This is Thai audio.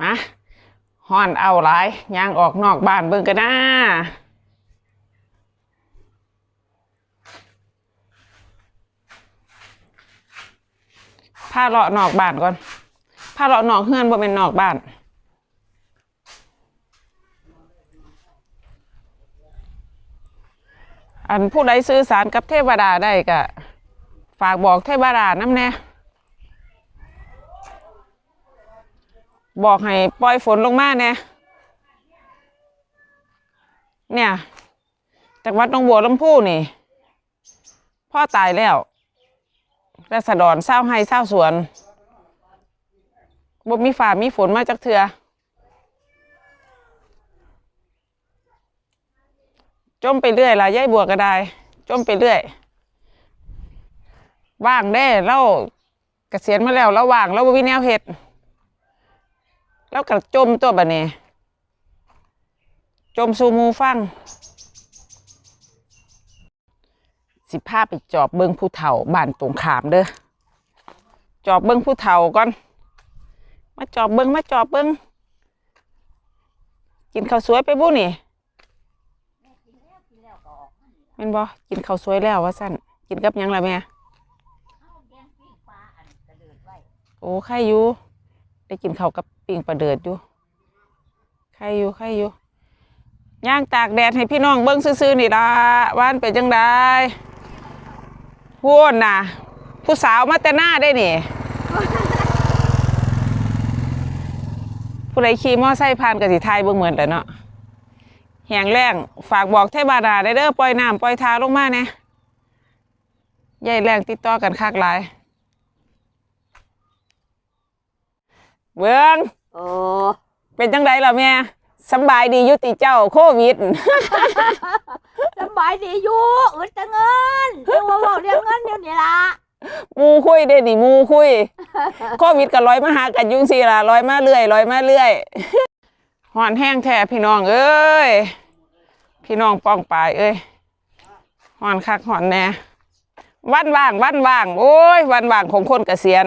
มาห่อนเอาหลายย่างออกนอกบ้านเบิ่งกันนะพาเลาะนอกบ้านก่อนพาเลาะนอกเฮือนบ่เป็นนอกบ้านอันผู้ใดสื่อสารกับเทวดาได้ก็ฝากบอกเทวดาน้ำแน่ บอกให้ปล่อยฝนลงมาแน่เนี่ยจากวัดหนองบัวลำพูนี่ พ่อตายแล้วราษฎรเศร้าให้เศร้าสวนบ่มีฝ่ามีฝนมาจากเถือจมไปเรื่อยละยายบัวก็ได้ จมไปเรื่อยว่างได้เล่าเกษียณมาแล้วเราว่างเราบ่มีแนวเฮ็ด แล้วก็จมตัวบัดนี้ จมสูมูฟัง สิพาไปจอบเบิงผู้เฒ่าบ้านตรงขามเด้อจอบเบิงผู้เฒ่าก่อน มาจอบเบิงมาจอบเบิงกินข้าวสวยไปบุ้นี่แม่นบ่กินข้าวสวยแล้วว่าสั่นกินกับยังล่ะแม่โอ้ไข่อยู่ ได้กินข้าวกับปิ้งปลาเดือดอยู่ไข่อยู่ไข่อยู่ย่างตากแดดให้พี่น้องเบิ่งซื่อๆนี่ละว่านเป็นจังได้พูดนะผู้สาวมาแต่หน้าได้นี่ผู้ใดขี่มอไซค์ผ่านก็สิทยเบิ่งเหมือนแหล้วเนาะแหงแรงฝากบอกเทบาดาได้เด้อปล่อยน้ำปล่อยทาลงมาเนี่ยใหญ่แรงติดต่อกันคักหลาย เบิ้งโอ้เป็นจังไดล่ะแม่สำบายดีอยุติเจ้าโควิดสบายดีอยู่อึดแต่เงินเรื่องว่าบอกเรื่องเงินเดี๋ยวนี้ละหมูคุยเด้นี่หมูคุยโควิดก็ร้อยมาหากันยุ่งสิล่ะร้อยมาเรื่อยร้อยมาเรื่อยหอนแห้งแท้พี่น้องเอ้ยพี่น้องป้องปายเอ้ยหอนคักหอนแน่วันว่างวันว่างโอ้ยวันว่างของคนเกษียณ